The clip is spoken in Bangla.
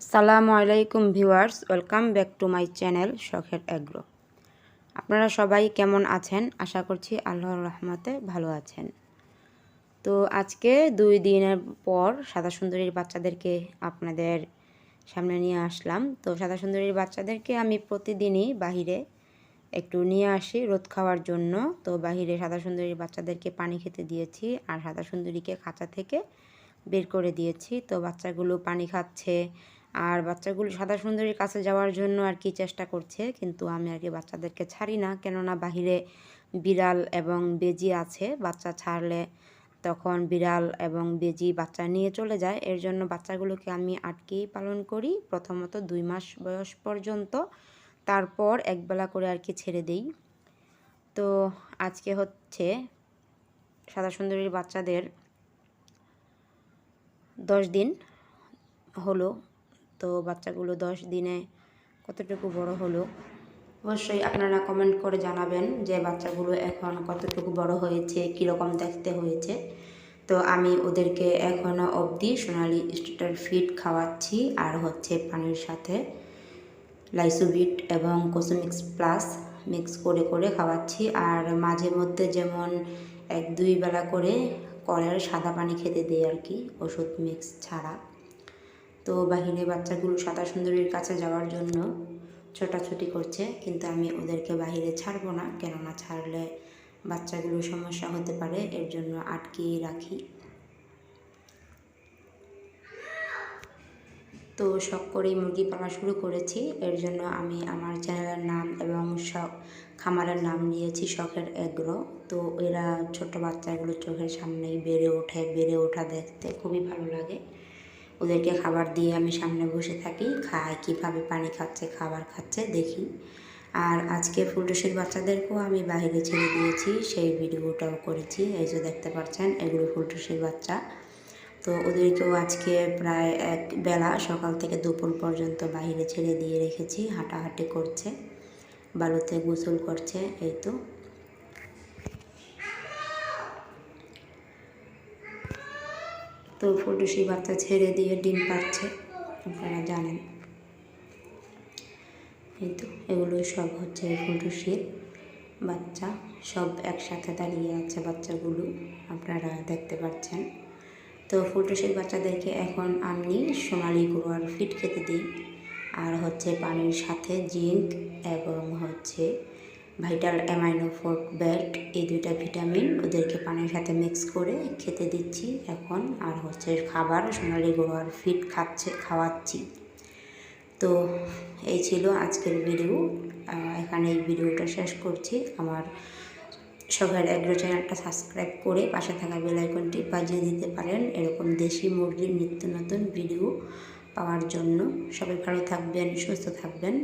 সালামু আলাইকুম viewers, welcome back to my channel শখের অ্যাগ্রো। আপনারা সবাই কেমন আছেন? আশা করছি আল্লাহর রহমতে ভালো আছেন। তো আজকে দুই দিনের পর সাদা সুন্দরীর বাচ্চাদেরকে আপনাদের সামনে নিয়ে আসলাম। তো সাদা সুন্দরীর বাচ্চাদেরকে আমি প্রতিদিনই বাহিরে একটু নিয়ে আসি রোদ খাওয়ার জন্য। তো বাহিরে সাদা সুন্দরীর বাচ্চাদেরকে পানি খেতে দিয়েছি আর সাদা সুন্দরীকে খাঁচা থেকে বের করে দিয়েছি। তো বাচ্চাগুলো পানি খাচ্ছে আর বাচ্চাগুলো সাদা সুন্দরীর কাছে যাওয়ার জন্য আর কি চেষ্টা করছে, কিন্তু আমি আর কি বাচ্চাদেরকে ছাড়ি না। কেননা বাহিরে বিড়াল এবং বেজি আছে, বাচ্চা ছাড়লে তখন বিড়াল এবং বেজি বাচ্চা নিয়ে চলে যায়। এর জন্য বাচ্চাগুলোকে আমি আটকেই পালন করি, প্রথমত দুই মাস বয়স পর্যন্ত, তারপর একবেলা করে আর কি ছেড়ে দিই। তো আজকে হচ্ছে সাদা সুন্দরীর বাচ্চাদের দশ দিন হলো। তো বাচ্চাগুলো দশ দিনে কতটুকু বড় হলো? অবশ্যই আপনারা কমেন্ট করে জানাবেন যে বাচ্চাগুলো এখন কতটুকু বড় হয়েছে, কীরকম দেখতে হয়েছে। তো আমি ওদেরকে এখনও অবধি সোনালি স্টার্টার ফিড খাওয়াচ্ছি, আর হচ্ছে পানির সাথে লাইসোবিট এবং কোসোমিক্স প্লাস মিক্স করে করে খাওয়াচ্ছি। আর মাঝে মধ্যে যেমন এক দুই বেলা করে কলের সাদা পানি খেতে দিই আর কি, ওষুধ মিক্স ছাড়া। তো বাহিরে বাচ্চাগুলো সাদা সুন্দরীর কাছে যাওয়ার জন্য ছোটাছুটি করছে, কিন্তু আমি ওদেরকে বাহিরে ছাড়বো না, কেননা ছাড়লে বাচ্চাগুলো সমস্যা হতে পারে, এর জন্য আটকিয়ে রাখি। তো শখ করেই মুরগি পালা শুরু করেছি, এর জন্য আমি আমার চ্যানেলের নাম এবং শখ, খামারের নাম নিয়েছি শখের এগ্রো। তো এরা ছোট বাচ্চাগুলো চোখের সামনেই বেড়ে ওঠে, বেড়ে ওঠা দেখতে খুবই ভালো লাগে। ওদেরকে খাবার দিয়ে আমি সামনে বসে থাকি, খায়, কীভাবে পানি খাচ্ছে, খাবার খাচ্ছে, দেখি। আর আজকে ফুলটুসির বাচ্চাদেরকেও আমি বাইরে ছেড়ে দিয়েছি, সেই ভিডিওটাও করেছি, এই যে দেখতে পাচ্ছেন, এগুলো ফুলটুসির বাচ্চা। তো ওদেরকেও আজকে প্রায় এক বেলা সকাল থেকে দুপুর পর্যন্ত বাইরে ছেড়ে দিয়ে রেখেছি, হাঁটাহাঁটি করছে, বালুতে গোসল করছে, এই তো। তো ফুলটুসি বাচ্চা ছেড়ে দিয়ে ডিম পাচ্ছে আপনারা জানেন। এই তো, এগুলো সব হচ্ছে ফুলটুসির বাচ্চা সব একসাথে দাঁড়িয়ে আছে, বাচ্চাগুলো আপনারা দেখতে পাচ্ছেন। তো ফুলটুসির বাচ্চাদেরকে এখন আমি সোনালি গুঁড়োর ফিট খেতে দিই। আর হচ্ছে পানির সাথে জিঙ্ক এবং হচ্ছে ভাইটাল অ্যামাইনোফোর ব্যাট এই দুইটা ভিটামিন ওদেরকে পানির সাথে মিক্স করে খেতে দিচ্ছি এখন। আর হচ্ছে খাবার, সোনালি গোয়ার ফিট খাচ্ছে, খাওয়াচ্ছি। তো এই ছিল আজকের ভিডিও। এখানে এই ভিডিওটা শেষ করছি। আমার সবার অ্যাগ্রো চ্যানেলটা সাবস্ক্রাইব করে পাশে থাকা বেলাইকনটি বাজিয়ে দিতে পারেন। এরকম দেশি মুরগির নিত্য নতুন ভিডিও পাওয়ার জন্য। সবাই ভালো থাকবেন, সুস্থ থাকবেন।